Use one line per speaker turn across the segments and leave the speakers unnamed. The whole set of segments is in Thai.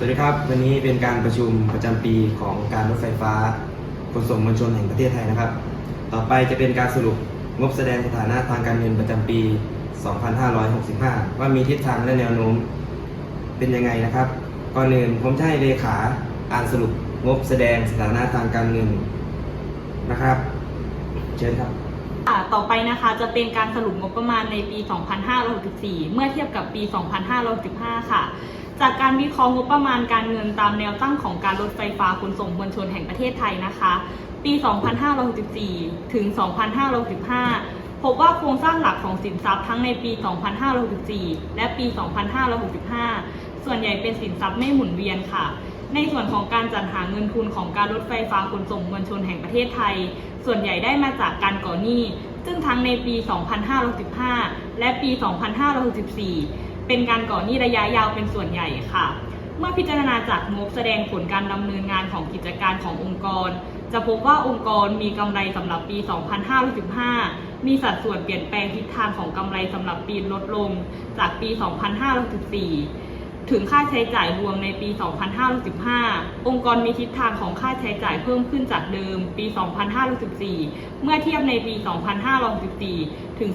สวัสดีครับ วันนี้เป็นการประชุมประจำปีของการรถไฟฟ้าขนส่งมวลชนแห่งประเทศไทยนะครับ ต่อไปจะเป็นการสรุปงบแสดงสถานะทางการเงินประจำปี 2565 ว่ามีทิศทางและแนวโน้มเป็นยังไงนะครับ ก่อนอื่นผมจะให้เลขาอ่านสรุปงบแสดงสถานะทางการเงินนะครับ เชิญครับ
ต่อไปนะคะจะเป็นการสรุปงบประมาณในปี 2564 เมื่อเทียบกับปี 2565 ค่ะ จากการวิเคราะห์งบประมาณการเงินตามแนวตั้งของการรถไฟฟ้าขนส่งมวลชนแห่งประเทศไทยนะคะ ปี 2564 ถึง 2565 พบว่าโครงสร้างหลักของสินทรัพย์ทั้งในปี 2564 และปี 2565 ส่วนใหญ่เป็นสินทรัพย์ไม่หมุนเวียนค่ะ ในส่วนของการจัดหาเงินทุนของการรถไฟฟ้าขนส่งมวลชนแห่งประเทศไทย ส่วนใหญ่ได้มาจากการก่อหนี้ ซึ่งทั้งในปี 2565และปี 2564 เป็นการก่อหนี้ระยะยาวเป็นส่วนใหญ่ค่ะ เมื่อพิจารณาจากงบแสดงผลการดำเนินงานของกิจการขององค์กร จะพบว่าองค์กรมีกำไรสำหรับปี 2565มีสัดส่วนเปลี่ยนแปลงทิศทางของกำไรสำหรับปีลดลงจากปี 2564 ถึงค่าใช้จ่ายรวมในปี 2565 องค์กรมีทิศทางของค่าใช้จ่ายเพิ่มขึ้นจากเดิมปี 2564 เมื่อเทียบในปี 2564 ถึง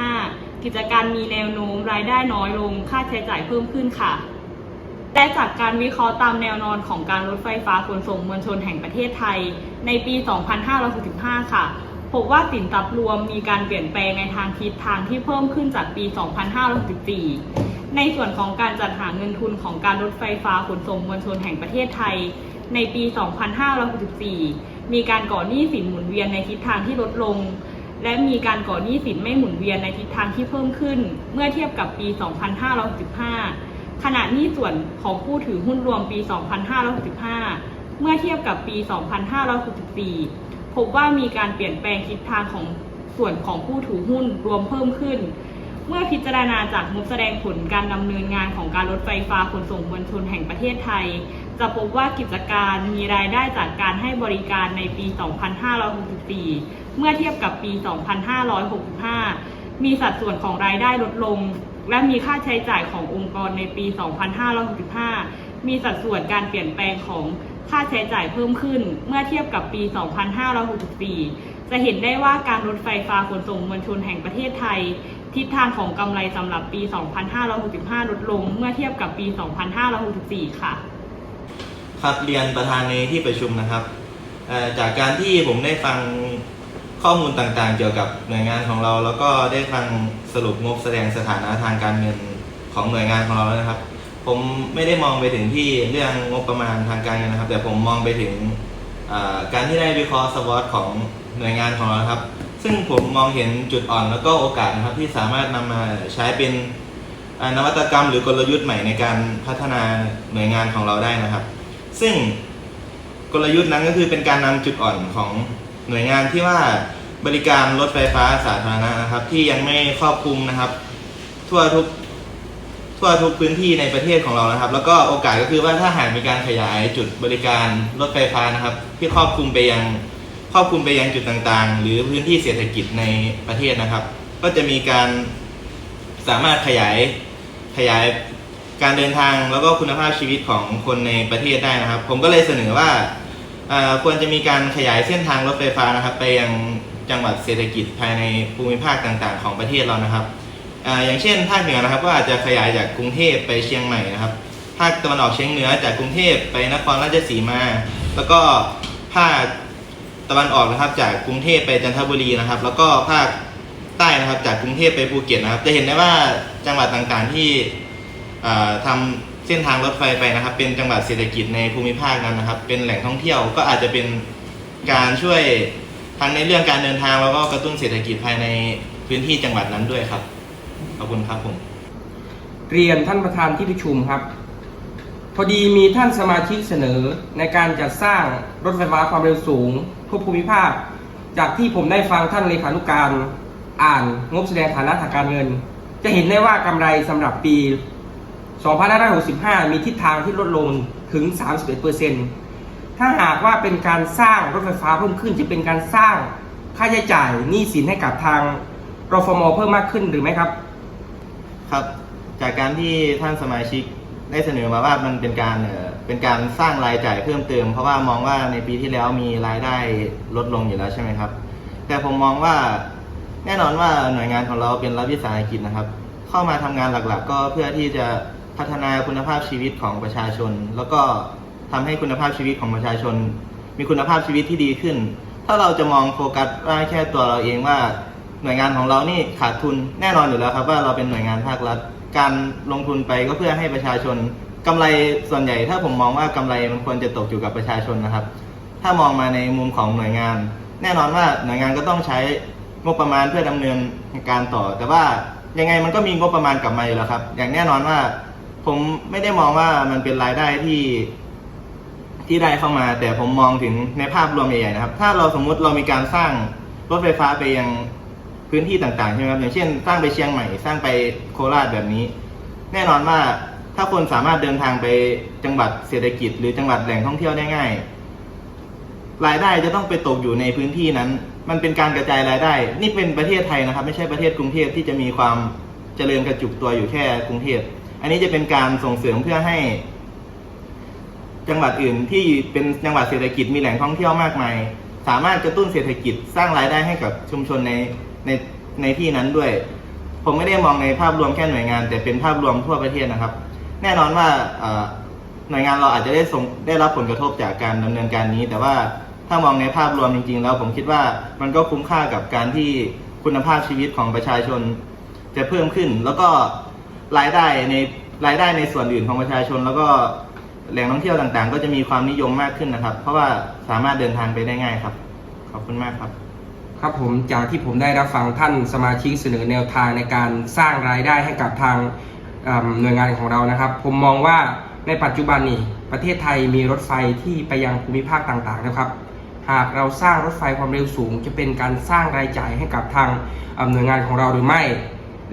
2565 กิจการมีแนวโน้มรายได้น้อยลง ค่าใช้จ่ายเพิ่มขึ้นค่ะและจากการวิเคราะห์ตามแนวนอนของการรถไฟฟ้าขนส่งมวลชนแห่งประเทศไทย ในปี 2565 ค่ะ พบว่าสินทรัพย์รวมมีการเปลี่ยนแปลงในทางทิศทางที่เพิ่มขึ้นจากปี 2564 ในส่วนของการจัดหาเงินทุนของการรถไฟฟ้าขนส่งมวลชนแห่งประเทศไทย ในปี 2564 มีการก่อหนี้สินหมุนเวียนในทิศทางที่ลดลง และมีการก่อหนี้สินไม่หมุนเวียนในทิศทางที่เพิ่มขึ้น เมื่อเทียบกับปี 2565 ขณะนี้ส่วนของผู้ถือหุ้นรวมปี 2565 เมื่อเทียบกับปี 2564 พบว่ามีการเปลี่ยนแปลงทิศทางของส่วนของผู้ถือหุ้นรวมเพิ่มขึ้น เมื่อพิจารณาจากงบแสดงผลการดำเนินงานของการรถไฟฟ้าขนส่งมวลชนแห่งประเทศไทย จะพบว่ากิจการมีรายได้จากการให้บริการในปี 2564 เมื่อเทียบกับปี 2565 มีสัดส่วนของรายได้ลดลง และมีค่าใช้จ่ายขององค์กรในปี 2565 มีสัดส่วนการเปลี่ยนแปลงของค่าใช้จ่ายเพิ่มขึ้น เมื่อเทียบกับปี 2564 จะเห็นได้ว่าการรถไฟฟ้าขนส่งมวลชนแห่งประเทศไทย ทิศทางของกำไรสำหรับปี 2565 ลดลงเมื่อเทียบกับปี 2564 ค่ะ
ครับเรียนประธานในที่ประชุมนะครับ จากการที่ผมได้ฟังข้อมูลต่างๆ เกี่ยวกับหน่วยงานของเรา แล้วก็ได้ฟังสรุปงบแสดงสถานะทางการเงินของหน่วยงานของเราแล้วนะครับ ผมไม่ได้มองไปถึงที่เรื่องงบประมาณทางการเงินนะครับ แต่ผมมองไปถึง การที่ได้วิเคราะห์สวอตของหน่วยงานของเราครับ ซึ่งผมมองเห็นจุดอ่อนแล้วก็โอกาสนะครับที่สามารถนำมาใช้เป็นนวัตกรรมหรือกลยุทธ์ใหม่ในการพัฒนาหน่วยงานของเราได้นะครับ ซึ่งกลยุทธ์นั้นก็คือเป็นการนำจุดอ่อนของหน่วยงานที่ว่าบริการรถไฟฟ้าสาธารณะนะครับ ที่ยังไม่ครอบคลุมนะครับ ทั่วทุก ทั่วทุกพื้นที่ในประเทศของเรานะครับ แล้วก็โอกาสก็คือว่าถ้าหากมีการขยายจุดบริการรถไฟฟ้านะครับ ที่ครอบคลุมไปยังครอบคลุมไปยังจุดต่างๆ หรือพื้นที่เศรษฐกิจในประเทศนะครับ ก็จะมีการสามารถขยายขยายการเดินทางแล้วก็คุณภาพชีวิตของคนในประเทศได้นะครับ ผมก็เลยเสนอว่าควรจะมีการขยายเส้นทางรถไฟฟ้านะครับ ไปยังจังหวัดเศรษฐกิจภายในภูมิภาคต่างๆ ของประเทศเรานะครับ อย่างเช่นภาคเหนือนะครับก็อาจจะขยายจากกรุงเทพไปเชียงใหม่นะครับ ภาคตะวันออกเฉียงเหนือจากกรุงเทพไปนครราชสีมา แล้วก็ภาคตะวันออกนะครับ จากกรุงเทพไปจันทบุรีนะครับ แล้วก็ภาคใต้นะครับจากกรุงเทพไปภูเก็ตนะครับ จะเห็นได้ว่าจังหวัดต่างๆที่อ่าทำเส้นทางรถไฟไปนะครับ เป็นจังหวัดเศรษฐกิจในภูมิภาคนั้นนะครับ เป็นแหล่งท่องเที่ยวก็อาจจะเป็นการช่วยทั้งในเรื่องการเดินทางแล้วก็กระตุ้นเศรษฐกิจภายในพื้นที่จังหวัดนั้นด้วยครับ ขอบคุณครับผม
เรียนท่านประธานที่ประชุมครับ พอดีมีท่านสมาชิกเสนอในการจัดสร้างรถไฟฟ้าความเร็วสูงทั่วภูมิภาค จากที่ผมได้ฟังท่านเลขานุการ อ่านงบแสดงฐานะทางการเงิน จะเห็นได้ว่ากำไรสำหรับปี 2565 มีทิศทางที่ลดลงถึง 31%ถ้าหากว่าเป็นการสร้างรถไฟฟ้าเพิ่มขึ้นจะเป็นการสร้างค่าใช้จ่ายหนี้สินให้กับทางรฟมเพิ่มมากขึ้นหรือไม่ครับ
ครับ จากการที่ท่านสมาชิกได้เสนอมาว่ามันเป็นการเอ่อเป็นการสร้างรายจ่ายเพิ่มเติม เพราะว่ามองว่าในปีที่แล้วมีรายได้ลดลงอยู่แล้วใช่ไหมครับ แต่ผมมองว่าแน่นอนว่าหน่วยงานของเราเป็นรัฐวิสาหกิจนะครับ เข้ามาทำงานหลักๆ ก็เพื่อที่จะพัฒนาคุณภาพชีวิตของประชาชน แล้วก็ทำให้คุณภาพชีวิตของประชาชน มีคุณภาพชีวิตที่ดีขึ้น ถ้าเราจะมองโฟกัสว่าแค่ตัวเราเองว่า หน่วยงานของเรานี่ขาดทุนแน่นอนอยู่แล้วครับ ว่าเราเป็นหน่วยงานภาครัฐ การลงทุนไปก็เพื่อให้ประชาชนกำไรส่วนใหญ่ ถ้าผมมองว่ากำไรมันควรจะตกอยู่กับประชาชนนะครับ ถ้ามองมาในมุมของหน่วยงาน แน่นอนว่าหน่วยงานก็ต้องใช้งบประมาณเพื่อดำเนินการต่อ แต่ว่ายังไงมันก็มีงบประมาณกลับมาอยู่แล้วครับ อย่างแน่นอนว่า ผมไม่ได้มองว่ามันเป็นรายได้ที่ที่ได้เข้ามา แต่ผมมองถึงในภาพรวมใหญ่ๆนะครับ ถ้าเราสมมุติเรามีการสร้างรถไฟฟ้าไปยัง พื้นที่ต่างๆใช่ไหมครับอย่างเช่น สร้างไปเชียงใหม่สร้างไปโคราชแบบนี้ แน่นอนว่าถ้าคนสามารถเดินทางไปจังหวัดเศรษฐกิจ หรือจังหวัดแหล่งท่องเที่ยวได้ง่าย รายได้จะต้องไปตกอยู่ในพื้นที่นั้น มันเป็นการกระจายรายได้ นี่เป็นประเทศไทยนะครับ ไม่ใช่ประเทศกรุงเทพที่จะมีความเจริญกระจุกตัวอยู่แค่กรุงเทพอันนี้จะเป็นการส่งเสริมเพื่อให้ จังหวัดอื่นที่เป็นจังหวัดเศรษฐกิจมีแหล่งท่องเที่ยวมากมาย สามารถกระตุ้นเศรษฐกิจสร้างรายได้ให้กับชุมชนใน ในในที่นั้นด้วย ผมไม่ได้มองในภาพรวมแค่หน่วยงาน แต่เป็นภาพรวมทั่วประเทศนะครับ แน่นอนว่าหน่วยงานเราอาจจะได้ส่งได้รับผลกระทบจากการดำเนินการนี้ แต่ว่าถ้ามองในภาพรวมจริง ๆ แล้วผมคิดว่ามันก็คุ้มค่ากับการที่คุณภาพชีวิตของประชาชน จะเพิ่มขึ้น แล้วก็รายได้ในรายได้ในส่วนอื่นของประชาชน แล้วก็แหล่งท่องเที่ยวต่างๆ ก็จะมีความนิยมมากขึ้นนะครับ เพราะว่าสามารถเดินทางไปได้ง่ายครับ ขอบคุณมากครับ
ครับผมจากที่ผมได้รับฟังท่านสมาชิกเสนอแนวทางในการสร้างรายได้ให้กับทางหน่วยงานของเรานะครับ ผมมองว่าในปัจจุบันนี้ประเทศไทยมีรถไฟที่ไปยังภูมิภาคต่างๆนะครับ หากเราสร้างรถไฟความเร็วสูง จะเป็นการสร้างรายจ่ายให้กับทางหน่วยงานของเราหรือไม่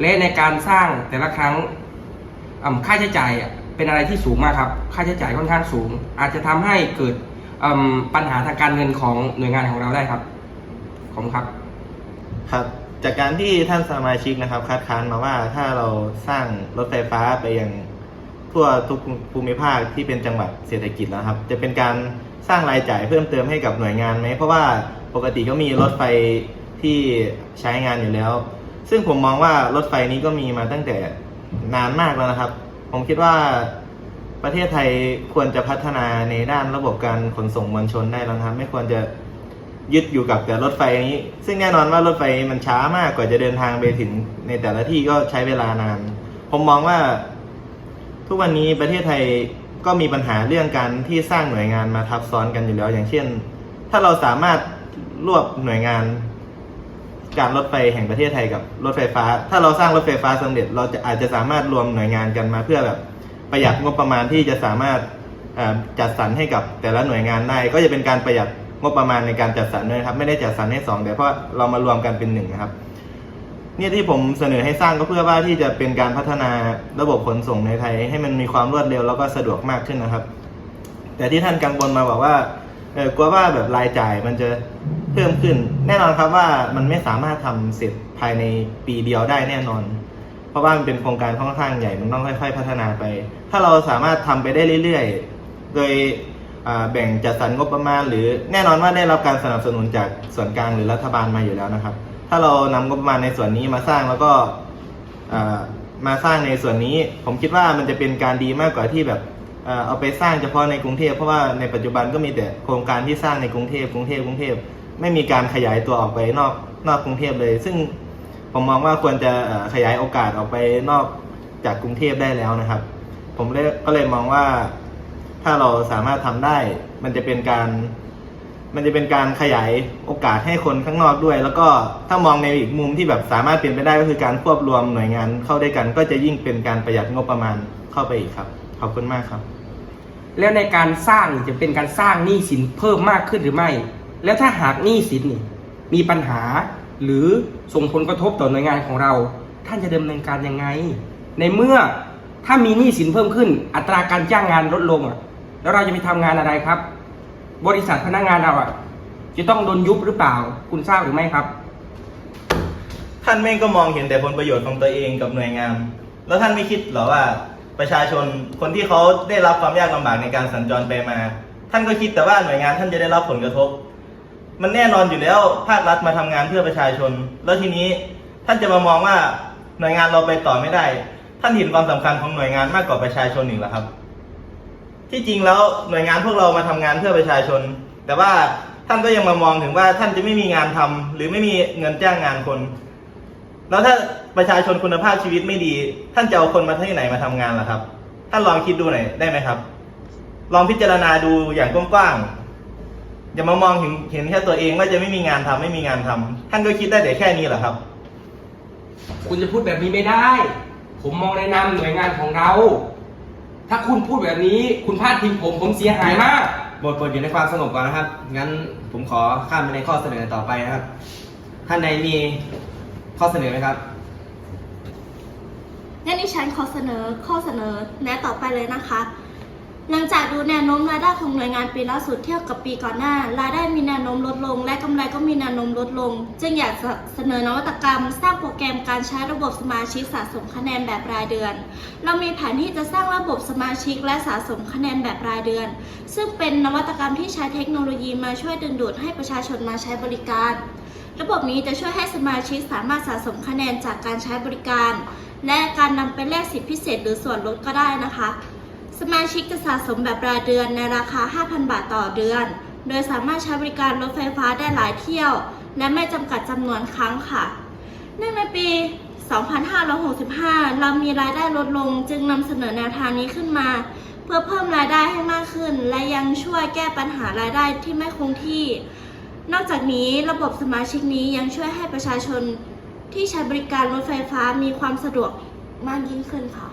และในการสร้างแต่ละครั้งค่าใช้จ่ายเป็นอะไรที่สูงมากครับค่าใช้จ่ายค่อนข้างสูง อาจจะทำให้เกิดปัญหาทางการเงินของหน่วยงานของเราได้ครับ ขอบคุณครับ
ครับ จากการที่ท่านสมาชิกนะครับคัดค้านมาว่าถ้าเราสร้างรถไฟฟ้าไปยังทั่วทุกภูมิภาคที่เป็นจังหวัดเศรษฐกิจแล้วครับ จะเป็นการสร้างรายจ่ายเพิ่มเติมให้กับหน่วยงานไหมเพราะว่าปกติก็มีรถไฟที่ใช้งานอยู่แล้ว ซึ่งผมมองว่ารถไฟนี้ก็มีมาตั้งแต่นานมากแล้วนะครับ ผมคิดว่าประเทศไทยควรจะพัฒนาในด้านระบบการขนส่งมวลชนได้แล้วนะครับ ไม่ควรจะ ยึดอยู่กับแต่รถไฟนี้ ซึ่งแน่นอนว่ารถไฟมันช้ามากกว่าจะเดินทางไปถึงในแต่ละที่ก็ใช้เวลานาน ผมมองว่า ทุกวันนี้ประเทศไทยก็มีปัญหาเรื่องการที่สร้างหน่วยงานมาทับซ้อนกันอยู่แล้ว อย่างเช่น ถ้าเราสามารถรวบหน่วยงาน การรถไฟแห่งประเทศไทยกับรถไฟฟ้า ถ้าเราสร้างรถไฟฟ้าสำเร็จ เราจะอาจจะสามารถรวมหน่วยงานกันมาเพื่อแบบประหยัดงบประมาณที่จะสามารถจัดสรรให้กับแต่ละหน่วยงานได้ ก็จะเป็นการประหยัด งบประมาณในการจัดสรรด้วยนะครับ ไม่ได้จัดสรรให้สองแต่เพราะเรามารวมกันเป็นหนึ่งนะครับเนี่ยที่ผมเสนอให้สร้างก็เพื่อว่าที่จะเป็นการพัฒนาระบบขนส่งในไทย ให้มันมีความรวดเร็วแล้วก็สะดวกมากขึ้นนะครับ แต่ที่ท่านกังวลมาบอกว่าเออกลัวว่าแบบรายจ่ายมันจะเพิ่มขึ้น แน่นอนครับว่ามันไม่สามารถทำเสร็จภายในปีเดียวได้แน่นอน เพราะว่ามันเป็นโครงการค่อนข้างใหญ่มันต้องค่อย ๆ พัฒนาไป ถ้าเราสามารถทำไปได้เรื่อยๆ โดย แบ่งจัดสรรงบประมาณ หรือแน่นอนว่าได้รับการสนับสนุนจากส่วนกลางหรือรัฐบาลมาอยู่แล้วนะครับ ถ้าเรานำงบประมาณในส่วนนี้มาสร้างแล้วก็มาสร้างในส่วนนี้ ผมคิดว่ามันจะเป็นการดีมากกว่าที่แบบเอาไปสร้างเฉพาะในกรุงเทพเพราะว่าในปัจจุบันก็มีแต่โครงการที่สร้างในกรุงเทพกรุงเทพกรุงเทพไม่มีการขยายตัวออกไปนอกนอกกรุงเทพเลย ซึ่งผมมองว่าควรจะขยายโอกาสออกไปนอกจากกรุงเทพได้แล้วนะครับ ผมก็เลยมองว่า ถ้าเราสามารถทำได้ มันจะเป็นการ มันจะเป็นการขยายโอกาสให้คนข้างนอกด้วย แล้วก็ถ้ามองในอีกมุมที่แบบสามารถเป็นไปได้ก็คือการควบรวมหน่วยงานเข้าด้วยกัน ก็จะยิ่งเป็นการประหยัดงบประมาณเข้าไปอีกครับ ขอบคุณมากครับ
แล้วในการสร้างจะเป็นการสร้างหนี้สินเพิ่มมากขึ้นหรือไม่ แล้วถ้าหากหนี้สินมีปัญหาหรือส่งผลกระทบต่อหน่วยงานของเรา ท่านจะดำเนินการยังไง ในเมื่อถ้ามีหนี้สินเพิ่มขึ้น อัตราการจ้างงานลดลงอะ แล้วเราจะไปทำงานอะไรครับ บริษัทพนักงานเราอะ จะต้องโดนยุบหรือเปล่า คุณทราบหรือไม่ครับ
ท่านแม่งก็มองเห็นแต่ผลประโยชน์ของตัวเองกับหน่วยงาน แล้วท่านไม่คิดหรอว่าประชาชนคนที่เขาได้รับความยากลำบากในการสัญจรไปมา ท่านก็คิดแต่ว่าหน่วยงานท่านจะได้รับผลกระทบ มันแน่นอนอยู่แล้วภาครัฐมาทำงานเพื่อประชาชน แล้วทีนี้ท่านจะมามองว่าหน่วยงานเราไปต่อไม่ได้ ท่านเห็นความสำคัญของหน่วยงานมากกว่าประชาชนอีกเหรอครับ ที่จริงแล้วหน่วยงานพวกเรามาทำงานเพื่อประชาชน แต่ว่าท่านก็ยังมามองถึงว่าท่านจะไม่มีงานทำหรือไม่มีเงินจ้างงานคน แล้วถ้าประชาชนคุณภาพชีวิตไม่ดี ท่านจะเอาคนมาที่ไหนมาทำงานล่ะครับ ท่านลองคิดดูหน่อยได้ไหมครับ ลองพิจารณาดูอย่างกว้างๆอย่ามามองเห็นเห็นแค่ตัวเองว่าจะไม่มีงานทำไม่มีงานทำท่านก็คิดได้แต่แค่นี้เหรอครับ
คุณจะพูดแบบนี้ไม่ได้ ผมมองในนามหน่วยงานของเรา ถ้าคุณพูดแบบนี้ คุณพลาดพิงผมผมเสียหายมาก
บทบทอยู่ในความสงบก่อนนะครับ งั้นผมขอข้ามไปในข้อเสนอต่อไปนะครับ ท่านใดมีข้อเสนอไหมครับ
งั้นดิฉันขอเสนอข้อเสนอแนะต่อไปเลยนะคะ หลังจากดูแนวโน้มรายได้ของหน่วยงานปีล่าสุดเทียบกับปีก่อนหน้า รายได้มีแนวโน้มลดลง และกำไรก็มีแนวโน้มลดลง จึงอยากเสนอนวัตกรรม สร้างโปรแกรมการใช้ระบบสมาชิกสะสมคะแนนแบบรายเดือน เรามีแผนที่จะสร้างระบบสมาชิกและสะสมคะแนนแบบรายเดือน ซึ่งเป็นนวัตกรรมที่ใช้เทคโนโลยีมาช่วยดึงดูดให้ประชาชนมาใช้บริการ ระบบนี้จะช่วยให้สมาชิกสามารถสะสมคะแนนจากการใช้บริการ และการนำไปแลกสิทธิพิเศษหรือส่วนลดก็ได้นะคะ สมาชิกจะสะสมแบบรายเดือนในราคา 5,000 บาทต่อเดือน โดยสามารถใช้บริการรถไฟฟ้าได้หลายเที่ยว และไม่จำกัดจำนวนครั้งค่ะ เนื่องในปี 2565 เรามีรายได้ลดลงจึงนำเสนอแนวทางนี้ขึ้นมา เพื่อเพิ่มรายได้ให้มากขึ้น และยังช่วยแก้ปัญหารายได้ที่ไม่คงที่ นอกจากนี้ระบบสมาชิกนี้ยังช่วยให้ประชาชนที่ใช้บริการรถไฟฟ้ามีความสะดวกมากยิ่งขึ้นค่ะ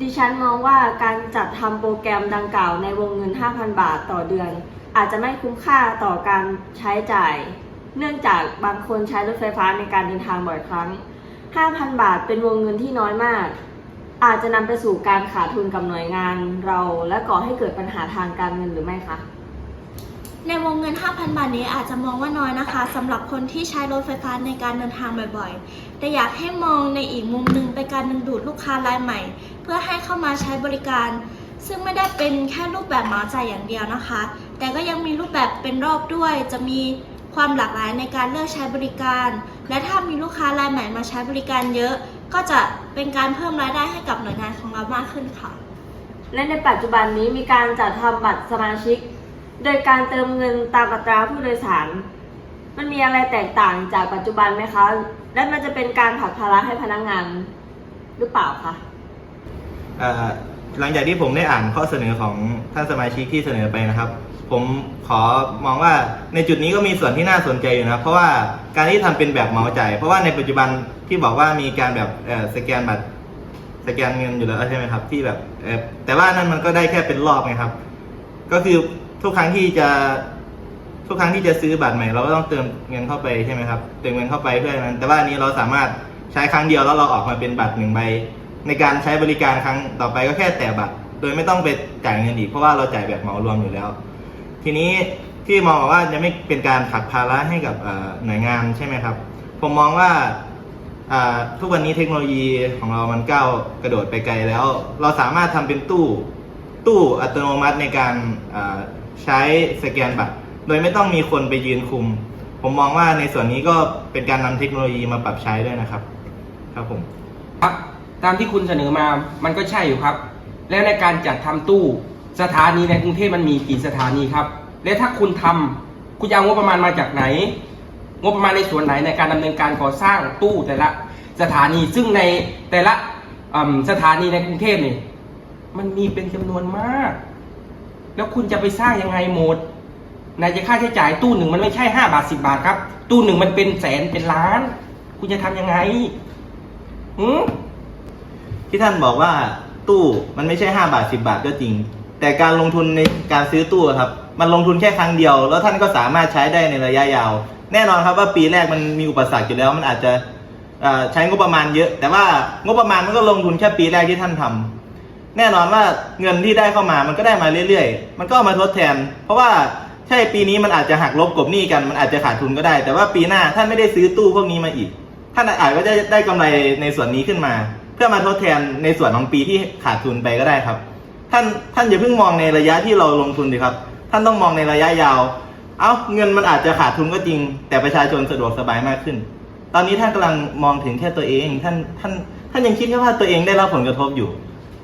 ดิฉันมองว่าการจัดทำโปรแกรมดังกล่าวในวงเงิน 5,000 บาทต่อเดือน อาจจะไม่คุ้มค่าต่อการใช้จ่าย เนื่องจากบางคนใช้รถไฟฟ้าในการเดินทางบ่อยครั้ง 5,000 บาทเป็นวงเงินที่น้อยมาก อาจจะนำไปสู่การขาดทุนกับหน่วยงานเรา และก่อให้เกิดปัญหาทางการเงินหรือไม่คะ
ในวงเงิน 5,000 บาทนี้อาจจะมองว่าน้อยนะคะสำหรับคนที่ใช้รถไฟฟ้าในการเดินทางบ่อยๆ แต่อยากให้มองในอีกมุมหนึ่งเป็นการดึงดูดลูกค้ารายใหม่ เพื่อให้เข้ามาใช้บริการ ซึ่งไม่ได้เป็นแค่รูปแบบเหมาจ่ายอย่างเดียวนะคะ แต่ก็ยังมีรูปแบบเป็นรอบด้วย จะมีความหลากหลายในการเลือกใช้บริการ และถ้ามีลูกค้ารายใหม่มาใช้บริการเยอะ ก็จะเป็นการเพิ่มรายได้ให้กับหน่วยงานของเรามากขึ้นค่ะ
และในปัจจุบันนี้มีการจัดทำบัตรสมาชิก โดยการเติมเงินตามอัตราผู้โดยสาร มันมีอะไรแตกต่างจากปัจจุบันไหมคะ และมันจะเป็นการผลักภาระให้พนักงานหรือเปล่าคะ
หลังจากที่ผมได้อ่านข้อเสนอของท่านสมาชิกที่เสนอไปนะครับ ผมขอมองว่าในจุดนี้ก็มีส่วนที่น่าสนใจอยู่นะเพราะว่าการที่ทำเป็นแบบเหมาจ่ายเพราะว่าในปัจจุบันที่บอกว่ามีการแบบสแกนบัตรสแกนเงินอยู่แล้วใช่ไหมครับที่แบบแต่ว่านั่นมันก็ได้แค่เป็นรอบไงครับ ก็คือ ทุกครั้งที่จะ ทุกครั้งที่จะซื้อบัตรใหม่ เราก็ต้องเติมเงินเข้าไปใช่ไหมครับ เติมเงินเข้าไปเพื่อนั้น แต่ว่าอันนี้เราสามารถใช้ครั้งเดียวแล้วเราออกมาเป็นบัตรหนึ่งใบ ในการใช้บริการครั้งต่อไปก็แค่แตะบัตร โดยไม่ต้องไปจ่ายเงินอีก เพราะว่าเราจ่ายแบบเหมารวมอยู่แล้ว ทีนี้ที่มองว่าจะไม่เป็นการผลักภาระให้กับหน่วยงานใช่ไหมครับ ผมมองว่าทุกวันนี้เทคโนโลยีของเรามันก้าวกระโดดไปไกลแล้ว เราสามารถทำเป็นตู้ตู้อัตโนมัติในการ ใช้สแกนบัตร โดยไม่ต้องมีคนไปยืนคุม ผมมองว่าในส่วนนี้ก็เป็นการนำเทคโนโลยีมาปรับใช้ด้วยนะครับ ครับผม
ครับ ตามที่คุณเสนอมามันก็ใช่อยู่ครับ แล้วในการจัดทำตู้สถานีในกรุงเทพมันมีกี่สถานีครับ และถ้าคุณทำคุณจะเอางบประมาณมาจากไหน งบประมาณในส่วนไหนในการดำเนินการก่อสร้างตู้แต่ละสถานีซึ่งในแต่ละอืมสถานีในกรุงเทพนี่มันมีเป็นจำนวนมาก แล้วคุณจะไปสร้างยังไงหมดไหนจะค่าใช้จ่ายตู้หนึ่งมันไม่ใช่ห้าบาทสิบาทครับ ตู้หนึ่งมันเป็นแสนเป็นล้าน คุณจะทำยังไงหืม
ที่ท่านบอกว่าตู้มันไม่ใช่ห้าบาทสิบาทก็จริง แต่การลงทุนในการซื้อตู้ครับ มันลงทุนแค่ครั้งเดียว แล้วท่านก็สามารถใช้ได้ในระยะยาว แน่นอนครับว่าปีแรกมันมีอุปสรรคอยู่แล้วมันอาจจะใช้งบประมาณเยอะ แต่ว่างบประมาณมันก็ลงทุนแค่ปีแรกที่ท่านทำ แน่นอนว่าเงินที่ได้เข้ามามันก็ได้มาเรื่อยๆ มันก็มาทดแทน เพราะว่าใช่ปีนี้มันอาจจะหักลบกบหนี้กันมันอาจจะขาดทุนก็ได้ แต่ว่าปีหน้าท่านไม่ได้ซื้อตู้พวกนี้มาอีก ท่านอาจก็จะได้กำไรในส่วนนี้ขึ้นมา เพื่อมาทดแทนในส่วนของปีที่ขาดทุนไปก็ได้ครับ ท่านท่านอย่าเพิ่งมองในระยะที่เราลงทุนดีครับ ท่านต้องมองในระยะยาว เอ้าเงินมันอาจจะขาดทุนก็จริง แต่ประชาชนสะดวกสบายมากขึ้น ตอนนี้ท่านกำลังมองถึงแค่ตัวเอง ท่านท่านท่านยังคิดแค่ว่าตัวเองได้รับผลกระทบอยู่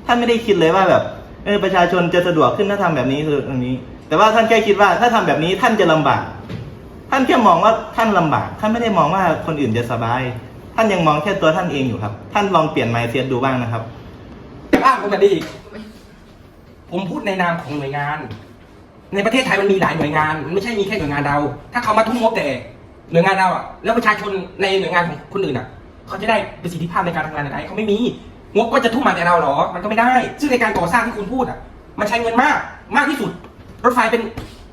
ท่านไม่ได้คิดเลยว่าแบบเออประชาชนจะสะดวกขึ้นถ้าทำแบบนี้คือตรงนี้ แต่ว่าท่านแค่คิดว่าถ้าทำแบบนี้ท่านจะลำบาก ท่านแค่มองว่าท่านลำบาก ท่านไม่ได้มองว่าคนอื่นจะสบาย ท่านยังมองแค่ตัวท่านเองอยู่ครับ ท่านลองเปลี่ยน mindset ดูบ้างนะครับ
อ้างผมแบบนี้อีก ผมพูดในนามของหน่วยงาน ในประเทศไทยมันมีหลายหน่วยงานมันไม่ใช่มีแค่หน่วยงานเรา ถ้าเขามาทุ่มงบแต่หน่วยงานเราอะ แล้วประชาชนในหน่วยงานของคนอื่นอะ เขาจะได้ประสิทธิภาพในการทำงานอะไหนเขาไม่มี งบก็จะทุ่มมาแต่เราเหรอ มันก็ไม่ได้ ซึ่งในการก่อสร้างที่คุณพูดอะ มันใช้เงินมาก มากที่สุด รถไฟเป็น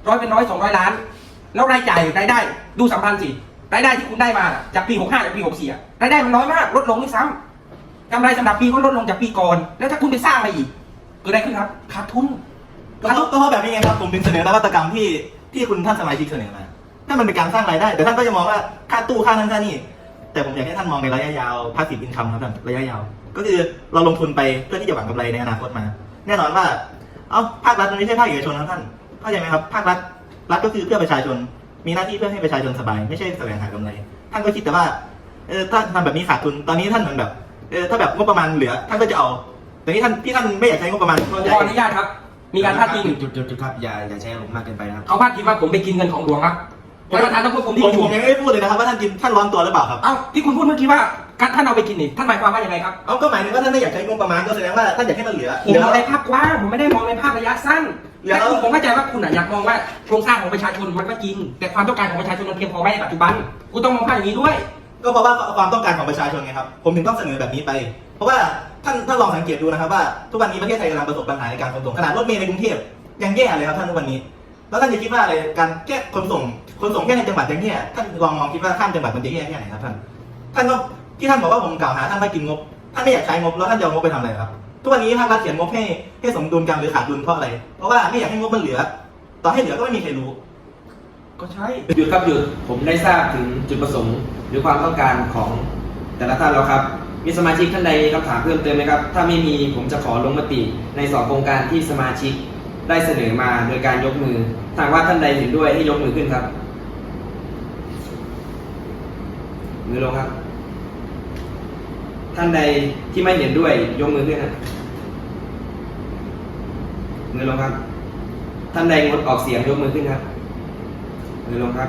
ร้อยเป็นร้อยสองร้อยล้าน แล้วรายจ่ายรายได้ ดูสัมพันธ์สิ รายได้ที่คุณได้มาจากปีหกห้าจากปีหกสี่อะรายได้มันน้อยมาก ลดลงด้วยซ้ำกำไรสำหรับปีก็ลดลงจากปีก่อน แล้วถ้าคุณไปสร้างอะไรอีกเกิดอะไรขึ้นครับ ขาดทุน
ก็เพราะก็เพราะแบบนี้ไงครับ ผมถึงเสนอนวัตกรรมที่ที่คุณท่านสมาชิกเสนอมาถ้ามันเป็นการสร้างรายได้ แต่ท่านก็จะมองว่าค่าตู้ค่านั้นค่านี่ แต่ผมอยากให้ท่านมองในระยะยาวพาสซีฟอินคัมครับท่าน ระยะยาว ก็คือเราลงทุนไปเพื่อที่จะหวังกำไรในอนาคตมา แน่นอนว่า เอาภาครัฐมันไม่ใช่ภาคเอกชนครับท่านเข้าใจไหมครับ ภาครัฐรัฐก็คือเพื่อประชาชน มีหน้าที่เพื่อให้ประชาชนสบาย ไม่ใช่แสวงหากำไร ท่านก็คิดแต่ว่าเออถ้าทำแบบนี้ขาดทุนตอนนี้ท่านเหมือนแบบเออถ้าแบบงบประมาณเหลือ ท่านก็จะเอาแต่นี่ท่านที่ท่านไม่อยากใช้งบประมาณ
ขออนุญาตครับ มีการพาดพิง
จุดจุดจุดครับอย่าอย่าใช้อารมณ์มากเกินไปนะครับ
เขาพาดพิงว่าผมไปกินเงินของหลวงครับ ท่านประธานต้องควบคุมที่
ผม
ประชุ
ผมมยังไม่ได้พูดเลยนะครับว่าท่านกินท่านร้อนตัวหรือเปล่าครับ
เอ้าที่คุณพูดเมื่อกี้ว่าการท่านเอาไปกินนี่ท่านหมายความว่ายังไงครับ
เอาก็หมายถึงว่าท่านไม่อยากใช้งบประมาณก็แสดงว่าท่านอยากให้มันเหลือ
ผมมองในภาพกว้างผมไม่ได้มองในภาพระยะสั้น
เดี๋ยว
แต่คุณผมเข้าใจว่าคุณอะอยากมองว่าโครงสร้างของประชาชนมันก็จริง แต่ความต้องการของประชาชนมันเพียงพอไหมในปัจจุบันคุณต้องมองภาพอย่างนี้ด้วย
ก็เพราะว่าความต้องการของประชาชนไงครับผมถึงต้องเสนอแบบนี้ไป เพราะว่าท่านท่านลองสังเกตดูนะครับว่าทุกวันนี้ประเทศไทยกำลังประสบปัญหาในการขนส่งขนาดรถเมล์ในกรุงเทพยังแย่เลยครับท่านทุกวันนี้ แล้วท่านจะคิดว่าอะไรการแก้ขนส่งขนส่งแค่ในจังหวัดยังแย่ท่านลองมองคิดว่าข้ามจังหวัดมันจะแย่แค่ไหนครับท่านท่านก็ที่ท่านบอกว่าผมกล่าวหาท่านว่ากินงบท่านไม่อยากใช้งบแล้วท่านจะเอางบไปทำอะไรครับ ทุกวันนี้ภาครัฐเขียนงบให้ให้สมดุลกันหรือขาดดุลเพราะอะไร เพราะว่าไม่อยากให้งบมันเหลือ ต่อให้เหลือก็ไม่มีใครรู้
ก็ใช่
หยุดครับหยุดผมได้ทราบถึงจุดประสงค์ หรือความต้องการของแต่ละท่านแล้วครับ มีสมาชิกท่านใดมีคำถามเพิ่มเติมไหมครับ ถ้าไม่มีผมจะขอลงมติในสองโครงการที่สมาชิก ได้เสนอมาโดยการยกมือหากว่าท่านใดเห็นด้วยให้ยกมือขึ้นครับ มือลงครับ ท่านใดที่ไม่เห็นด้วยยกมือขึ้นครับมือลงครับ ท่านใดงดออกเสียงยกมือขึ้นครับมือลงครับ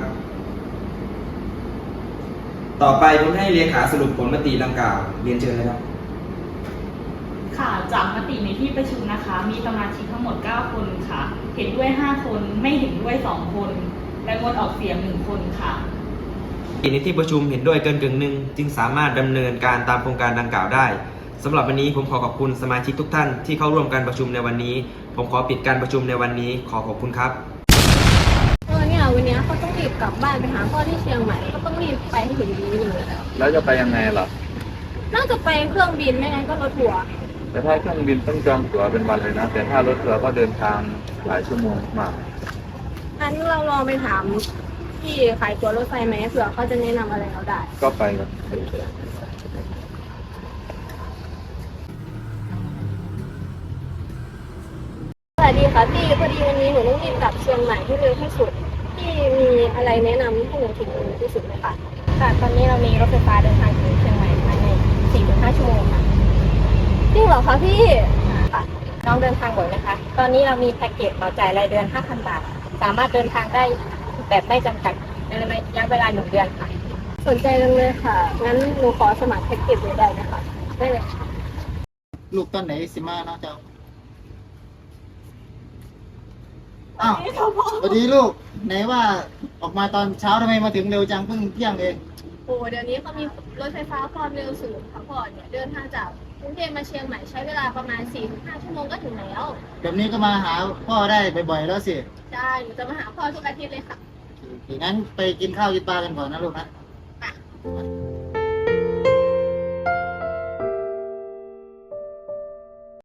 ต่อไปผมให้เลขาสรุปผลมติดังกล่าวเรียนเชิญเลยครับ
ค่ะ จากมติในที่ประชุมนะคะ มีสมาชิกทั้งหมด 9 คนค่ะ เห็นด้วย 5 คน ไม่เห็นด้วย 2 คน และงดออกเสียง 1 คนค่ะ
ในที่ประชุมเห็นด้วยเกินกึ่งหนึ่งจึงสามารถดำเนินการตามโครงการดังกล่าวได้สำหรับวันนี้ผมขอขอบคุณสมาชิกทุกท่านที่เข้าร่วมการประชุมในวันนี้ ผมขอปิดการประชุมในวันนี้ ขอขอบคุณครับ
เออเนี่ยวันเนี้ยเขาต้องรีบกลับบ้านไปหาพ่อที่เชียงใหม่ก็ต้องรีบไปให้ถึงนี้เลย
แล้วจะไปยังไงล่ะ
น่าจะไปเครื่องบินไม่งั้นก็รถทัวร์
แต่ถ้าเครื่องบินต้องจองตั๋วเป็นวันเลยนะ แต่ถ้ารถทัวร์ก็เดินทางหลายชั่วโมงมาก
งั้นเราลองไปถามที่ขายตั๋วรถไฟไหมเผื่อเขาจะแนะนำอะไรเราได้
ก็ไปกัน
สวัสดีค่ะพี่พอดีวันนี้หนูต้องรีบกลับเชียงใหม่ให้เร็วที่สุด พี่มีอะไรแนะนำให้หนูถึงเร็วที่สุดไหมคะ ค่ะ ตอนนี้เรามีรถไฟฟ้าเดินทางถึงเชียงใหม่ภายใน 4-5 ชั่วโมงค่ะ จริงเหรอคะพี่ค่ะน้องเดินทางบ่อยนะคะ ตอนนี้เรามีแพ็กเกจต่อจ่ายรายเดือน 5,000 บาท สามารถเดินทางได้แบบไม่จำกัดในระยะเวลาหนึ่งเดือนค่ะ สนใจจังเลยค่ะ งั้นหนูขอสมัครแพ็กเกจเลยได้ไหมคะ ได้เลยค่ะ
ลูกตอนไหนสิมาเนาะเจ้า อ้าวสวัสดีลูก ไหนว่าออกมาตอนเช้าทำไมมาถึงเร็วจังเพิ่งเที่ยงเอง
โอ้เดี๋ยวนี้เขามีรถไฟฟ้าความเร็วสูงค่ะพ่อเนี่ยเดินทางจาก กรุงเทพมาเชียงใหม่ใช้เวลาประมาณ4-5ชั่วโมงก็ถึงแล้ว
แบบนี้ก็มาหาพ่อได้บ่อยๆแล้วสิ
ใช่หนูจะมาหาพ่อทุกอาทิตย์เลยค่ะ
โอเคงั้นไปกินข้าวกินปลากันก่อนนะลูกนะ
ค่ะ